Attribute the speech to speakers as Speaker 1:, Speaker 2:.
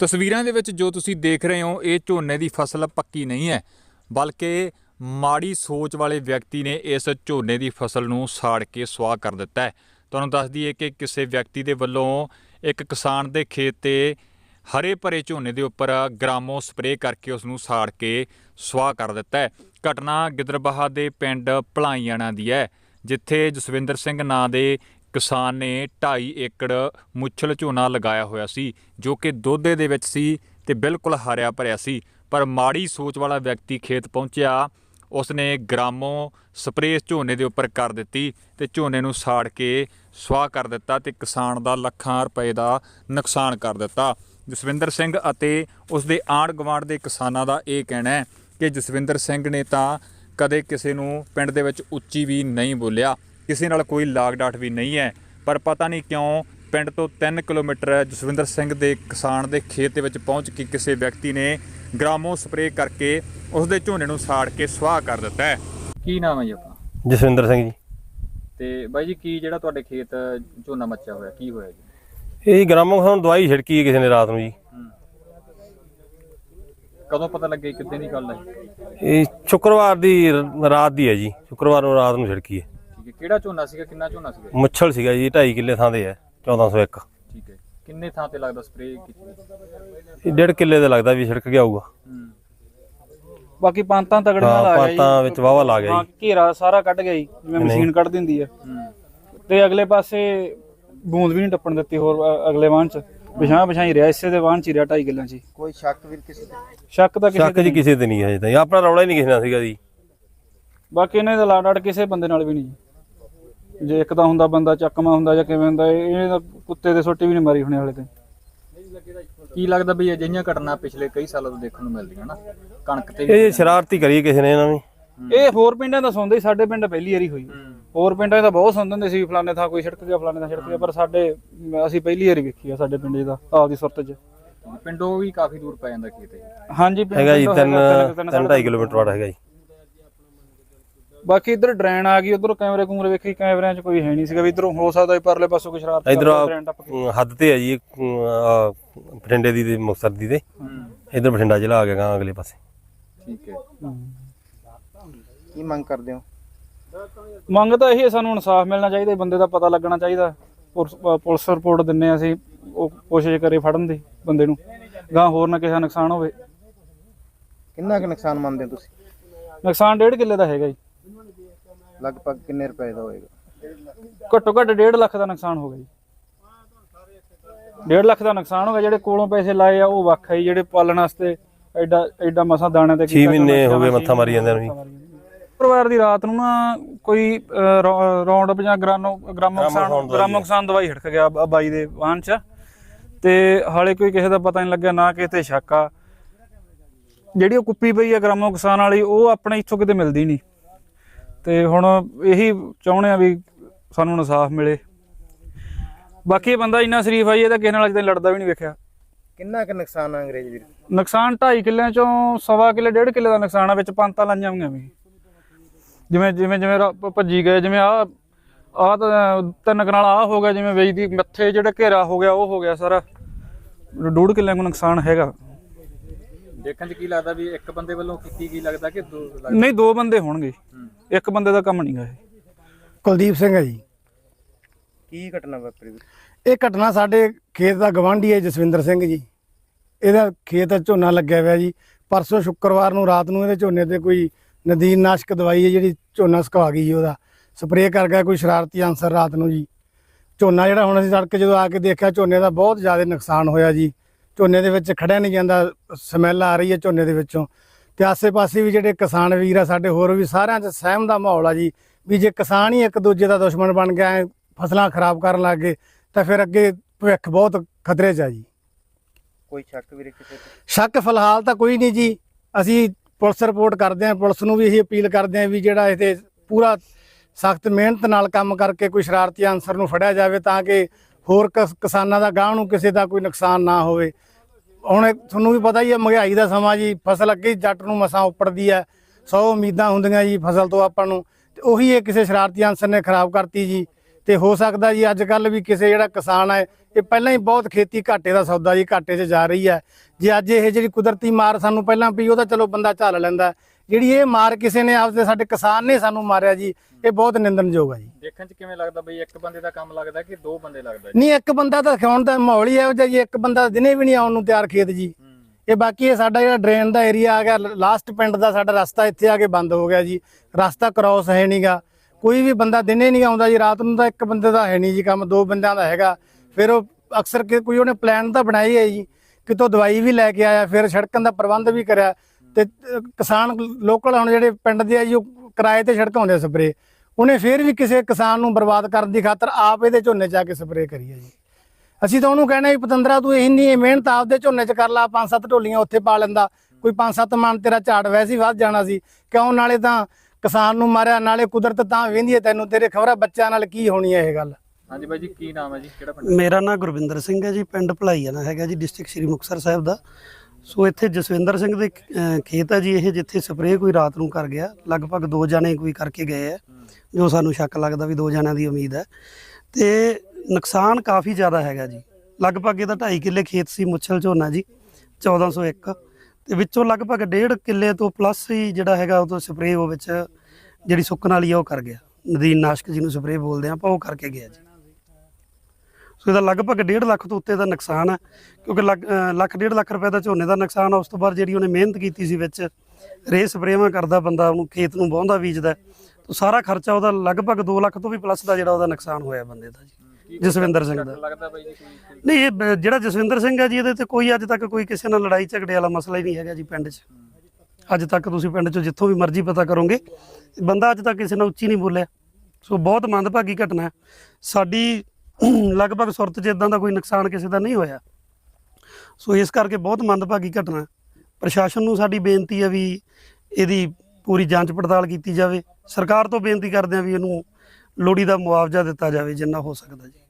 Speaker 1: ਤਸਵੀਰਾਂ ਦੇ ਵਿੱਚ ਜੋ ਤੁਸੀਂ ਦੇਖ ਰਹੇ ਹੋ, ਇਹ ਝੋਨੇ ਦੀ ਫਸਲ ਪੱਕੀ ਨਹੀਂ ਹੈ, ਬਲਕਿ ਮਾੜੀ ਸੋਚ ਵਾਲੇ ਵਿਅਕਤੀ ਨੇ ਇਸ ਝੋਨੇ ਦੀ ਫਸਲ ਨੂੰ ਸਾੜ ਕੇ ਸੁਆਹ ਕਰ ਦਿੱਤਾ ਹੈ। ਤੁਹਾਨੂੰ ਦੱਸ ਦਈਏ ਕਿ ਕਿਸੇ ਵਿਅਕਤੀ ਦੇ ਵੱਲੋਂ ਇੱਕ ਕਿਸਾਨ ਦੇ ਖੇਤ ਤੇ ਹਰੇ ਭਰੇ ਝੋਨੇ ਦੇ ਉੱਪਰ ਗ੍ਰਾਮੋ ਸਪਰੇਅ ਕਰਕੇ ਉਸ ਨੂੰ ਸਾੜ ਕੇ ਸੁਆਹ ਕਰ ਦਿੱਤਾ ਹੈ। ਘਟਨਾ ਗਿੱਦਰਬਾਹਾ ਦੇ ਪਿੰਡ ਭਲਾਈਆਣਾ ਦੀ ਹੈ, ਜਿੱਥੇ ਜਸਵਿੰਦਰ ਸਿੰਘ ਨਾਂ ਦੇ ਕਿਸਾਨ ਨੇ 2.5 ਏਕੜ ਮੁੱਛਲ ਝੋਨਾ ਲਗਾਇਆ ਹੋਇਆ ਸੀ, ਜੋ ਕਿ ਦੋਦੇ ਦੇ ਵਿੱਚ ਸੀ ਤੇ ਬਿਲਕੁਲ ਹਰਿਆ ਭਰਿਆ ਸੀ। ਪਰ ਮਾੜੀ ਸੋਚ ਵਾਲਾ ਵਿਅਕਤੀ ਖੇਤ ਪਹੁੰਚਿਆ, ਉਸਨੇ ਗ੍ਰਾਮੋ ਸਪਰੇਅ ਝੋਨੇ ਦੇ ਉੱਪਰ ਕਰ ਦਿੱਤੀ ਤੇ ਝੋਨੇ ਨੂੰ ਸਾੜ ਕੇ ਸੁਆਹ ਕਰ ਦਿੱਤਾ ਤੇ ਕਿਸਾਨ ਦਾ ਲੱਖਾਂ ਰੁਪਏ ਦਾ ਨੁਕਸਾਨ ਕਰ ਦਿੱਤਾ। ਜਸਵਿੰਦਰ ਸਿੰਘ ਅਤੇ ਉਸਦੇ ਆਂਢ ਗੁਆਂਢ ਦੇ ਕਿਸਾਨਾਂ ਦਾ ਇਹ ਕਹਿਣਾ ਹੈ ਕਿ ਜਸਵਿੰਦਰ ਸਿੰਘ ਨੇ ਤਾਂ ਕਦੇ ਕਿਸੇ ਨੂੰ ਪਿੰਡ ਦੇ ਵਿੱਚ ਉੱਚੀ ਵੀ ਨਹੀਂ ਬੋਲਿਆ। ਕਿਸੇ ਨਾਲ ਕੋਈ ਲਾਗ ਡਾਟ ਵੀ ਨਹੀਂ ਹੈ। ਪਰ ਪਤਾ ਨਹੀਂ ਕਿਉਂ ਪਿੰਡ ਤੋਂ 3 ਕਿਲੋਮੀਟਰ ਜਸਵਿੰਦਰ ਸਿੰਘ ਦੇ ਕਿਸਾਨ ਦੇ ਖੇਤ ਦੇ ਵਿੱਚ ਪਹੁੰਚ ਕੇ ਕਿਸੇ ਵਿਅਕਤੀ ਨੇ ਗ੍ਰਾਮੋ ਸਪਰੇਅ ਕਰਕੇ ਉਸ ਦੇ ਝੋਨੇ ਨੂੰ ਸਾੜ ਕੇ ਸੁਆਹ ਕਰ ਦਿੱਤਾ ਹੈ। ਕੀ ਨਾਮ ਹੈ ਜੀ ਆਪਣਾ?
Speaker 2: ਜਸਵਿੰਦਰ ਸਿੰਘ ਜੀ।
Speaker 1: ਤੇ ਬਾਈ ਜੀ ਕੀ ਜਿਹੜਾ ਤੁਹਾਡੇ ਖੇਤ ਝੋਨਾ ਮੱਚਿਆ ਹੋਇਆ ਕੀ ਹੋਇਆ ਜੀ?
Speaker 2: ਇਹ ਗ੍ਰਾਮੋ ਸਾਨੂੰ ਦਵਾਈ ਛਿੜਕੀ ਹੈ ਕਿਸੇ ਨੇ ਰਾਤ ਨੂੰ ਜੀ।
Speaker 1: ਕਦੋਂ ਪਤਾ ਲੱਗਿਆ ਕਿੱਦਾਂ ਦੀ ਗੱਲ ਹੈ?
Speaker 2: ਇਹ ਸ਼ੁੱਕਰਵਾਰ ਦੀ ਰਾਤ ਦੀ ਹੈ ਜੀ। ਸ਼ੁੱਕਰਵਾਰ ਨੂੰ ਰਾਤ ਨੂੰ ਛਿੜਕੀ ਹੈ।
Speaker 1: ਹੈ ਕਿਹੜਾ ਝੋਨਾ ਸੀਗਾ? ਕਿੰਨਾ ਝੋਨਾ ਸੀਗਾ?
Speaker 2: ਮੁੱਛਲ ਸੀਗਾ ਜੀ 2.5 ਕਿੱਲੇ ਥਾਂ ਦੇ ਹੈ 1401
Speaker 1: ਠੀਕ ਹੈ। ਕਿੰਨੇ ਥਾਂ ਤੇ ਲੱਗਦਾ ਸਪਰੇਅ ਕੀਤੀ
Speaker 2: ਇਹ ਡੇਢ ਕਿੱਲੇ ਦਾ ਲੱਗਦਾ ਵੀ ਛਿੜਕ ਗਿਆ ਹੋਊਗਾ।
Speaker 1: ਹੂੰ।
Speaker 3: ਬਾਕੀ ਪੰਤਾਂ ਤਗੜੀਆਂ
Speaker 2: ਹਾਂ
Speaker 3: ਲਾ ਗਿਆ
Speaker 2: ਪਾਤਾਂ ਵਿੱਚ ਵਾਵਾ ਲਾ ਗਿਆ
Speaker 3: ਹਾਂ
Speaker 2: ਜੀ
Speaker 3: ਘੇਰਾ ਸਾਰਾ ਕੱਢ ਗਿਆ ਜੀ ਜਿਵੇਂ ਮਸ਼ੀਨ ਕੱਢ ਦਿੰਦੀ ਆ।
Speaker 1: ਹੂੰ।
Speaker 3: ਤੇ ਅਗਲੇ ਪਾਸੇ ਬੂੰਦ ਵੀ ਨਹੀਂ ਟੱਪਣ ਦਿੱਤੀ ਹੋਰ ਅਗਲੇ ਵਾਹਨ ਚ। ਬਿਛਾਂ ਰਿਹਾ ਇਸੇ ਦੇ ਵਾਹਨ ਚ ਹੀ ਰਿਹਾ ਢਾਈ ਕਿੱਲਾਂ ਚ।
Speaker 4: ਕੋਈ ਸ਼ੱਕ ਵੀਰ ਕਿਸੇ ਤੇ?
Speaker 3: ਸ਼ੱਕ ਤਾਂ ਕਿਸੇ
Speaker 2: ਸ਼ੱਕ
Speaker 3: ਤੇ
Speaker 2: ਜੀ
Speaker 3: ਨਹੀਂ।
Speaker 2: ਕਿਸੇ ਤੇ ਨਹੀਂ ਹੈ ਹਜੇ ਤਾਂ ਆਪਣਾ ਰੌਲਾ ਹੀ ਨਹੀਂ ਕਿਸੇ ਨਾਲ ਸੀਗਾ ਜੀ।
Speaker 3: ਬਾਕੀ ਇਹਨਾਂ ਦਾ ਲਾੜ ਕਿਸੇ ਬੰਦੇ ਨਾਲ ਵੀ ਨਹੀਂ ਜੀ ਇੱਕ ਤਾਂ ਹੁੰਦਾ ਬੰਦਾ ਚੱਕਮਾ ਹੁੰਦਾ ਜਾਂ ਕਿਵੇਂ ਹੁੰਦਾ ਇਹ ਤਾਂ ਕੁੱਤੇ ਦੇ ਸੋਟੀ ਵੀ ਨਹੀਂ ਮਾਰੀ ਹੋਣੇ ਵਾਲੇ ਤੇ।
Speaker 1: ਕੀ ਲੱਗਦਾ ਵੀ ਅਜਿਹੀਆਂ ਘਟਨਾ ਪਿਛਲੇ ਕਈ ਸਾਲਾਂ ਤੋਂ ਦੇਖਣ ਨੂੰ ਮਿਲਦੀਆਂ ਨਾ? ਕਣਕ ਤੇ
Speaker 2: ਇਹ ਸ਼ਰਾਰਤੀ ਕਰੀ ਕਿਸੇ ਨੇ ਇਹਨਾਂ ਨੇ।
Speaker 3: ਇਹ ਹੋਰ ਪਿੰਡਾਂ ਦਾ ਸੁਣਦੇ ਸੀ, ਸਾਡੇ ਪਿੰਡ ਪਹਿਲੀ ਵਾਰੀ ਹੋਈ। ਹੋਰ ਪਿੰਡਾਂ 'ਚ ਤਾਂ ਬਹੁਤ ਸੁਣਦੇ ਹੁੰਦੇ ਸੀ ਵੀ ਫਲਾਣੇ ਥਾਂ ਕੋਈ ਛਿੜਕ ਗਿਆ ਫਲਾਣੇ ਥਾਂ ਛਿੜਕ ਗਿਆ ਪਰ ਸਾਡੇ ਅਸੀਂ ਪਹਿਲੀ ਵਾਰੀ ਵੇਖੀ ਆ ਸਾਡੇ ਪਿੰਡ ਦਾ ਆਪਦੀ ਸੁਰਤ 'ਚ।
Speaker 1: ਪਿੰਡੋਂ ਵੀ ਕਾਫੀ ਦੂਰ ਪੈ ਜਾਂਦਾ ਖੇਤ ਇਹ।
Speaker 3: ਹਾਂਜੀ ਪਿੰਡ
Speaker 2: ਹੈਗਾ ਜੀ
Speaker 3: ਤੋਂ
Speaker 2: 3
Speaker 3: ਤਿੰਨ- ਤਿੰਨ
Speaker 2: 3 2.5 ਕਿਲੋਮੀਟਰ ਵਾਲਾ ਹੈਗਾ ਜੀ।
Speaker 3: ਬਾਕੀ ਇੱਧਰ ਡਰੇਨ ਆ ਗਈ ਉਧਰ ਕੈਮਰੇ ਕੂਮਰੇ ਵੇਖੀ ਕੈਮਰਿਆਂ 'ਚ ਕੋਈ ਹੈ ਨਹੀਂ ਸੀਗਾ ਵੀ ਇਧਰੋਂ ਹੋ ਸਕਦਾ ਵੀ ਪਰਲੇ ਪਾਸੋਂ ਕੋਈ ਸ਼ਰਾਰਤ
Speaker 2: ਇਧਰ ਹੱਦ ਤੇ ਹੈ ਜੀ ਬਠਿੰਡੇ ਦੀ ਤੇ ਮੁਕਤਸਰ ਦੀ ਤੇ। ਇਧਰ ਬਠਿੰਡਾ ਜ਼ਿਲ੍ਹਾ ਆ ਗਿਆ ਗਾ ਅਗਲੇ ਪਾਸੇ।
Speaker 1: ਠੀਕ ਹੈ।
Speaker 4: ਕੀ ਮੰਗ ਕਰਦੇ ਹੋ?
Speaker 3: ਮੰਗ ਤਾਂ ਇਹੀ ਹੈ ਸਾਨੂੰ ਇਨਸਾਫ ਮਿਲਣਾ ਚਾਹੀਦਾ ਬੰਦੇ ਦਾ ਪਤਾ ਲੱਗਣਾ ਚਾਹੀਦਾ। ਪੁਲਿਸ ਰਿਪੋਰਟ ਦਿੰਨੇ ਆ ਅਸੀਂ ਉਹ ਕੋਸ਼ਿਸ਼ ਕਰੇ ਫੜਨ ਦੀ ਬੰਦੇ ਨੂੰ ਗਾਂ ਹੋਰ ਨਾ ਕਿਸੇ ਨੁਕਸਾਨ ਹੋਵੇ।
Speaker 4: ਕਿੰਨਾ ਕੁ ਨੁਕਸਾਨ ਮੰਨਦੇ ਹੋ ਤੁਸੀਂ?
Speaker 3: ਨੁਕਸਾਨ ਡੇਢ ਕਿੱਲੇ ਦਾ ਹੈਗਾ ਜੀ।
Speaker 4: ਲਗਭਗ ਕਿੰਨੇ ਰੁਪਏ ਦਾ ਹੋਏਗਾ?
Speaker 3: ਘੱਟੋ ਘੱਟ 1.5 ਲੱਖ ਦਾ ਨੁਕਸਾਨ ਹੋ ਗਿਆ ਜੀ। 1.5 ਲੱਖ ਦਾ ਨੁਕਸਾਨ ਹੋ ਗਿਆ ਜਿਹੜੇ ਕੋਲੋਂ ਪੈਸੇ ਲਾਏ ਆ ਉਹ ਵੱਖ ਹੈ ਜੀ, ਜਿਹੜੇ ਪਾਲਣ ਵਾਸਤੇ ਐਡਾ ਐਡਾ ਮਸਾ ਦਾਣੇ ਤੇ
Speaker 2: 6 ਮਹੀਨੇ ਹੋ ਗਏ ਮੱਥਾ ਮਾਰੀ ਜਾਂਦੇ ਨੂੰ ਜੀ।
Speaker 3: ਪਰਿਵਾਰ ਦੀ ਰਾਤ ਨੂੰ ਨਾ ਕੋਈ ਰੌਂਡ ਅਪ ਜਾਂ ਗ੍ਰਾਨੋ ਗ੍ਰਾਮੋਕਸਾਨ ਗ੍ਰਾਮੋਕਸਾਨ ਦਵਾਈ ਹਿੜਕ ਗਿਆ ਬ- ਬਾਈ ਦੇ ਵਾਹਨ ਚ। ਤੇ ਹਾਲੇ ਕੋਈ ਕਿਸੇ ਦਾ ਪਤਾ ਨਹੀਂ ਲੱਗਿਆ ਨਾ ਕਿਸੇ ਤੇ ਸ਼ੱਕ ਆ। ਜਿਹੜੀ ਉਹ ਕੁੱਪੀ ਪਈ ਆ ਗ੍ਰਾਮੋਕਸਾਨ ਵਾਲੀ ਉਹ ਆਪਣੇ ਇੱਥੋਂ ਕਿਤੇ ਮਿਲਦੀ ਨਹੀਂ। ਤੇ ਹੁਣ ਇਹੀ ਚਾਹੁੰਦੇ ਆ ਵੀ ਸਾਨੂੰ ਇਨਸਾਫ ਮਿਲੇ। ਬਾਕੀ ਇਹ ਬੰਦਾ ਇੰਨਾ ਸ਼ਰੀਫ ਆ ਜੀ ਇਹਦਾ ਕਿਸੇ ਨਾਲ ਅਜੇ ਤੱਕ ਲੜਦਾ ਵੀ ਨਹੀਂ ਵੇਖਿਆ।
Speaker 4: ਕਿੰਨਾ ਕੁ ਨੁਕਸਾਨ ਆ ਅੰਗਰੇਜ਼ ਵੀਰ?
Speaker 3: ਨੁਕਸਾਨ 2.5 ਕਿੱਲਿਆਂ ਚੋਂ ਸਵਾ ਕਿੱਲੇ ਡੇਢ ਕਿੱਲੇ ਦਾ ਨੁਕਸਾਨ ਆ ਵਿੱਚ ਪੰਤਾਂ ਲਾਈਆਂ ਹੋਈਆਂ ਵੀ। ਜਿਵੇਂ ਜਿਵੇਂ ਜਿਵੇਂ ਰ- ਭੱਜੀ ਗਏ ਜਿਵੇਂ ਆ ਆ ਤਾਂ ਤਿੰਨ ਕਨਾਲ ਆ ਹੋ ਗਿਆ ਜਿਵੇਂ ਵੇਈ ਦੀ ਮੱਥੇ ਜਿਹੜਾ ਘੇਰਾ ਹੋ ਗਿਆ ਉਹ ਹੋ ਗਿਆ ਸਾਰਾ। ਡੂਢ ਕਿੱਲਿਆਂ ਨੂੰ ਨੁਕਸਾਨ ਹੈਗਾ।
Speaker 1: ਦੇਖਣ 'ਚ ਕੀ ਲੱਗਦਾ ਵੀ ਇੱਕ ਬੰਦੇ ਵੱਲੋਂ ਕੀਤੀ ਗਈ ਲੱਗਦਾ ਕਿ ਦੋ ਲੱਗਦਾ?
Speaker 3: ਨਹੀਂ ਦੋ ਬੰਦੇ ਹੋਣਗੇ। ਇੱਕ ਬੰਦੇ ਦਾ ਕੰਮ ਨਹੀਂਗਾ ਇਹ।
Speaker 5: ਕੁਲਦੀਪ ਸਿੰਘ ਹੈ ਜੀ।
Speaker 4: ਕੀ ਘਟਨਾ ਵਾਪਰੀ?
Speaker 5: ਇਹ ਘਟਨਾ ਸਾਡੇ ਖੇਤ ਦਾ ਗਵਾਂਢੀ ਹੈ ਜਸਵਿੰਦਰ ਸਿੰਘ ਜੀ। ਇਹਦਾ ਖੇਤ ਝੋਨਾ ਲੱਗਿਆ ਹੋਇਆ ਜੀ। ਪਰਸੋਂ ਸ਼ੁੱਕਰਵਾਰ ਨੂੰ ਰਾਤ ਨੂੰ ਇਹਦੇ ਝੋਨੇ ਤੇ ਕੋਈ ਨਦੀਨ ਨਾਸ਼ਕ ਦਵਾਈ ਹੈ ਜਿਹੜੀ ਝੋਨਾ ਸੁਕਾ ਗਈ ਜੀ ਉਹਦਾ। ਸਪਰੇਅ ਕਰ ਗਿਆ ਕੋਈ ਸ਼ਰਾਰਤੀ ਅਨਸਰ ਰਾਤ ਨੂੰ ਜੀ। ਝੋਨਾ ਜਿਹੜਾ ਹੁਣ ਅਸੀਂ ਸੜਕ ਜਦੋਂ ਆ ਕੇ ਦੇਖਿਆ ਝੋਨੇ ਦਾ ਬਹੁਤ ਜ਼ਿਆਦਾ ਨੁਕਸਾਨ ਹੋਇਆ ਜੀ। ਝੋਨੇ ਦੇ ਵਿੱਚ ਖੜਿਆ ਨਹੀਂ ਜਾਂਦਾ ਸਮੈਲ ਆ ਰਹੀ ਹੈ ਝੋਨੇ ਦੇ ਵਿੱਚੋਂ। ਤੇ ਆਸੇ-ਪਾਸੇ ਵੀ ਜਿਹੜੇ ਕਿਸਾਨ ਵੀਰ ਆ ਸਾਡੇ ਹੋਰ ਵੀ ਸਾਰਿਆਂ 'ਚ ਸਹਿਮ ਦਾ ਮਾਹੌਲ ਆ ਜੀ ਵੀ ਜੇ ਕਿਸਾਨ ਹੀ ਇੱਕ ਦੂਜੇ ਦਾ ਦੁਸ਼ਮਣ ਬਣ ਗਿਆ ਫਸਲਾਂ ਖਰਾਬ ਕਰਨ ਲੱਗ ਗਏ ਤਾਂ ਫਿਰ ਅੱਗੇ ਭਵਿੱਖ ਬਹੁਤ ਖਤਰੇ 'ਚ ਆ ਜੀ।
Speaker 4: ਕੋਈ ਸ਼ੱਕ ਵੀਰ ਕਿਸੇ
Speaker 5: ਸ਼ੱਕ ਫਿਲਹਾਲ ਤਾਂ ਕੋਈ ਨਹੀਂ ਜੀ। ਅਸੀਂ ਪੁਲਿਸ ਰਿਪੋਰਟ ਕਰਦੇ ਹਾਂ ਪੁਲਿਸ ਨੂੰ ਵੀ ਇਹੀ ਅਪੀਲ ਕਰਦੇ ਹਾਂ ਵੀ ਜਿਹੜਾ ਇਹ ਪੂਰਾ ਸਖਤ ਮਿਹਨਤ ਨਾਲ ਕੰਮ ਕਰਕੇ ਕੋਈ ਸ਼ਰਾਰਤੀ ਅਨਸਰ ਨੂੰ ਫੜਿਆ ਜਾਵੇ ਤਾਂ ਕਿ ਹੋਰ ਕਿਸ- ਕਿਸਾਨਾਂ ਦਾ ਗਾਹ ਨੂੰ ਕਿਸੇ ਦਾ ਕੋਈ ਨੁਕਸਾਨ ਨਾ ਹੋਵੇ। ਹੁਣ ਤੁਹਾਨੂੰ ਵੀ ਪਤਾ ਹੀ ਹੈ, ਮਹਿੰਗਾਈ ਦਾ ਸਮਾਂ ਜੀ, ਫਸਲ ਅੱਗੇ ਜੱਟ ਨੂੰ ਮਸਾਂ ਉੱਪੜਦੀ ਹੈ। ਸੌ ਉਮੀਦਾਂ ਹੁੰਦੀਆਂ ਜੀ ਫਸਲ ਤੋਂ ਆਪਾਂ ਨੂੰ। ਤੇ ਉਹੀ ਇਹ ਕਿਸੇ ਸ਼ਰਾਰਤੀ ਅਨਸਰ ਨੇ ਖਰਾਬ ਕਰਤੀ ਜੀ। ਤੇ ਹੋ ਸਕਦਾ ਜੀ ਅੱਜ ਕੱਲ ਵੀ ਕਿਸੇ ਜਿਹੜਾ ਕਿਸਾਨ ਹੈ, ਇਹ ਪਹਿਲਾਂ ਹੀ ਬਹੁਤ ਖੇਤੀ ਘਾਟੇ ਦਾ ਸੌਦਾ ਜੀ, ਘਾਟੇ 'ਚ ਜਾ ਰਹੀ ਹੈ। ਜੇ ਅੱਜ ਇਹ ਜਿਹੜੀ ਕੁਦਰਤੀ ਮਾਰ ਸਾਨੂੰ ਪਹਿਲਾਂ ਵੀ ਉਹਦਾ ਚਲੋ ਬੰਦਾ ਝੱਲ ਲੈਂਦਾ ਜਿਹੜੀ ਇਹ ਮਾਰ ਕਿਸੇ ਨੇ ਆਪਦੇ ਸਾਡੇ ਕਿਸਾਨ ਨੇ ਸਾਨੂੰ ਮਾਰਿਆ ਜੀ ਇਹ ਬਹੁਤ ਨਿੰਦਣਯੋਗ ਹੈ ਜੀ।
Speaker 1: ਦੇਖਣ 'ਚ ਕਿਵੇਂ ਲੱਗਦਾ ਬਈ ਇੱਕ ਬੰਦੇ ਦਾ ਕੰਮ ਲੱਗਦਾ ਕਿ ਦੋ ਬੰਦੇ ਲੱਗਦਾ
Speaker 5: ਨਹੀਂ ਇੱਕ ਬੰਦਾ ਤਾਂ ਖਾਉਣ ਦਾ ਮਾਹੌਲ ਹੀ ਇਹੋ ਜਿਹਾ ਜੀ ਇੱਕ ਬੰਦਾ ਦਿਨੇ ਵੀ ਨਹੀਂ ਆਉਣ ਨੂੰ ਤਿਆਰ ਖੇਤ ਜੀ। ਇਹ ਬਾਕੀ ਇਹ ਸਾਡਾ ਜਿਹੜਾ ਡਰੇਨ ਦਾ ਏਰੀਆ ਆ ਗਿਆ ਲਾਸਟ ਪਿੰਡ ਦਾ ਸਾਡਾ ਰਸਤਾ ਇੱਥੇ ਆ ਕੇ ਬੰਦ ਹੋ ਗਿਆ ਜੀ। ਰਸਤਾ ਕ੍ਰਾਸ ਹੈ ਨਹੀਂਗਾ ਕੋਈ ਵੀ ਬੰਦਾ ਦਿਨੇ ਨਹੀਂ ਆਉਂਦਾ ਜੀ ਰਾਤ ਨੂੰ ਤਾਂ ਇੱਕ ਬੰਦੇ ਦਾ ਹੈ ਨਹੀਂ ਜੀ ਕੰਮ ਦੋ ਬੰਦਿਆਂ ਦਾ ਹੈਗਾ। ਫਿਰ ਉਹ ਅਕਸਰ ਕਿ ਕੋਈ ਉਹਨੇ ਪਲਾਨ ਤਾਂ ਬਣਾਈ ਹੈ ਜੀ। ਕਿਤੋਂ ਦਵਾਈ ਵੀ ਲੈ ਕੇ ਆਇਆ ਫਿਰ ਸੜਕਾਂ ਦਾ ਪ੍ਰਬੰਧ ਵੀ ਕਰਿਆ। ਤੇ ਕਿਸਾਨ ਲੋਕਲ ਹੁਣ ਜਿਹੜੇ ਪਿੰਡ ਦੇ ਆ ਜੀ ਉਹ ਕਿਰਾਏ ਤੇ ਛੜਕਾਉਂਦੇ ਸਪਰੇ ਉਹਨੇ ਫਿਰ ਵੀ ਕਿਸੇ ਕਿਸਾਨ ਨੂੰ ਬਰਬਾਦ ਕਰਨ ਦੀ ਖਾਤਰ ਆਪ ਇਹਦੇ ਝੋਨੇ 'ਚ ਆ ਕੇ ਸਪਰੇ ਕਰੀ ਹੈ ਜੀ। ਅਸੀਂ ਤਾਂ ਉਹਨੂੰ ਕਹਿਣਾ ਵੀ ਪਤੰਦਰਾ ਤੂੰ ਇੰਨੀ ਮਿਹਨਤ ਆਪਦੇ ਝੋਨੇ 'ਚ ਕਰ ਲਾ ਪੰਜ ਸੱਤ ਢੋਲੀਆਂ ਉੱਥੇ ਪਾ ਲੈਂਦਾ। ਕੋਈ ਪੰਜ ਸੱਤ ਮਣ ਤੇਰਾ ਝਾੜ ਵੈਸੇ ਵੱਧ ਜਾਣਾ ਸੀ। ਕਿਉਂ? ਨਾਲੇ ਤਾਂ ਕਿਸਾਨ ਨੂੰ ਮਾਰਿਆ ਨਾਲੇ ਕੁਦਰਤ ਤਾਂ ਵੇਂਦੀ ਹੈ ਤੈਨੂੰ ਤੇਰੇ ਖਬਰਾਂ ਬੱਚਿਆਂ ਨਾਲ ਕੀ ਹੋਣੀ ਹੈ ਇਹ ਗੱਲ?
Speaker 1: ਹਾਂਜੀ ਬਾਈ ਜੀ ਕੀ ਨਾਮ ਹੈ ਜੀ? ਕਿਹੜਾ ਪਿੰਡ
Speaker 6: ਮੇਰਾ ਨਾਮ ਗੁਰਵਿੰਦਰ ਸਿੰਘ ਹੈ ਜੀ ਪਿੰਡ ਭਲਾਈਆਣਾ ਹੈਗਾ ਜੀ ਡਿਸਟ੍ਰਿਕਟ ਸ਼੍ਰੀ ਮੁਕਤਸਰ ਸਾਹਿਬ ਦਾ। ਸੋ ਇੱਥੇ ਜਸਵਿੰਦਰ ਸਿੰਘ ਦੇ ਅਹ, ਖੇਤ ਹੈ ਜੀ ਇਹ ਜਿੱਥੇ ਸਪਰੇਅ ਕੋਈ ਰਾਤ ਨੂੰ ਕਰ ਗਿਆ। ਲਗਭਗ ਦੋ ਜਣੇ ਕੋਈ ਕਰਕੇ ਗਏ ਆ ਜੋ ਸਾਨੂੰ ਸ਼ੱਕ ਲੱਗਦਾ ਵੀ ਦੋ ਜਣਿਆਂ ਦੀ ਉਮੀਦ ਹੈ। ਤੇ ਨੁਕਸਾਨ ਕਾਫੀ ਜ਼ਿਆਦਾ ਹੈਗਾ ਜੀ। ਲਗਭਗ ਇਹਦਾ 2.5 ਕਿੱਲੇ ਖੇਤ ਸੀ ਮੁੱਛਲ ਝੋਨਾ ਜੀ 1401 ਤੇ ਵਿੱਚੋਂ ਲਗਭਗ 1.5 ਕਿੱਲੇ ਤੋਂ ਪਲੱਸ ਹੀ ਜਿਹੜਾ ਹੈਗਾ ਉਹ ਤੋਂ ਸਪਰੇਅ ਉਹ ਵਿੱਚ ਜਿਹੜੀ ਸੁੱਕਣ ਵਾਲੀ ਆ ਉਹ ਕਰ ਗਿਆ। ਨਦੀਨ ਨਾਸ਼ਕ ਜਿਹਨੂੰ ਸਪਰੇਅ ਬੋਲਦੇ ਆ ਆਪਾਂ ਉਹ ਕਰਕੇ ਗਿਆ ਜੀ। ਸੋ ਇਹਦਾ ਲਗਭਗ 1.5 ਲੱਖ ਤੋਂ ਉੱਤੇ ਦਾ ਨੁਕਸਾਨ ਹੈ ਕਿਉਂਕਿ ਲੱਖ ਅਹ ਲੱਖ 1.5 ਲੱਖ ਰੁਪਏ ਦਾ ਝੋਨੇ ਦਾ ਨੁਕਸਾਨ ਆ ਉਸ ਤੋਂ ਬਾਅਦ ਜਿਹੜੀ ਉਹਨੇ ਮਿਹਨਤ ਕੀਤੀ ਸੀ ਵਿੱਚ ਰੇ ਸਪਰੇਵਾਂ ਕਰਦਾ ਬੰਦਾ ਉਹਨੂੰ ਖੇਤ ਨੂੰ ਵਾਹੁੰਦਾ ਬੀਜਦਾ ਤਾਂ ਸਾਰਾ ਖਰਚਾ ਉਹਦਾ ਲਗਭਗ 2 ਲੱਖ ਤੋਂ ਵੀ ਪਲੱਸ ਦਾ ਜਿਹੜਾ ਉਹਦਾ ਨੁਕਸਾਨ ਹੋਇਆ ਬੰਦੇ ਦਾ ਜੀ ਜਸਵਿੰਦਰ ਸਿੰਘ ਦਾ। ਨਹੀਂ ਇਹ ਜਿਹੜਾ ਜਸਵਿੰਦਰ ਸਿੰਘ ਹੈ ਜੀ ਇਹਦੇ ਤੇ ਕੋਈ ਅੱਜ ਤੱਕ ਕੋਈ ਕਿਸੇ ਨਾਲ ਲੜਾਈ ਝਗੜੇ ਵਾਲਾ ਮਸਲਾ ਹੀ ਨਹੀਂ ਹੈਗਾ ਜੀ ਪਿੰਡ 'ਚ। ਅੱਜ ਤੱਕ ਤੁਸੀਂ ਪਿੰਡ 'ਚੋਂ ਜਿੱਥੋਂ ਵੀ ਮਰਜ਼ੀ ਪਤਾ ਕਰੋਗੇ ਬੰਦਾ ਅੱਜ ਤੱਕ ਕਿਸੇ ਨਾਲ ਉੱਚੀ ਨਹੀਂ ਬੋਲਿਆ। ਸੋ ਬਹੁਤ ਮੰਦਭਾਗੀ ਘਟਨਾ ਹੈ। ਸਾਡੀ ਲਗਭਗ ਸੁਰਤ 'ਚ ਇਦਾਂ ਦਾ ਕੋਈ ਨੁਕਸਾਨ ਕਿਸੇ ਦਾ ਨਹੀਂ ਹੋਇਆ। ਸੋ ਇਸ ਕਰਕੇ ਬਹੁਤ ਮੰਦਭਾਗੀ ਘਟਨਾ ਪ੍ਰਸ਼ਾਸਨ ਨੂੰ ਸਾਡੀ ਬੇਨਤੀ ਹੈ ਵੀ ਇਹਦੀ ਪੂਰੀ ਜਾਂਚ ਪੜਤਾਲ ਕੀਤੀ ਜਾਵੇ। ਸਰਕਾਰ ਤੋਂ ਬੇਨਤੀ ਕਰਦੇ ਹਾਂ ਵੀ ਇਹਨੂੰ ਲੋੜੀ ਦਾ ਮੁਆਵਜ਼ਾ ਦਿੱਤਾ ਜਾਵੇ, ਜਿੰਨਾ ਹੋ ਸਕਦਾ ਜੀ।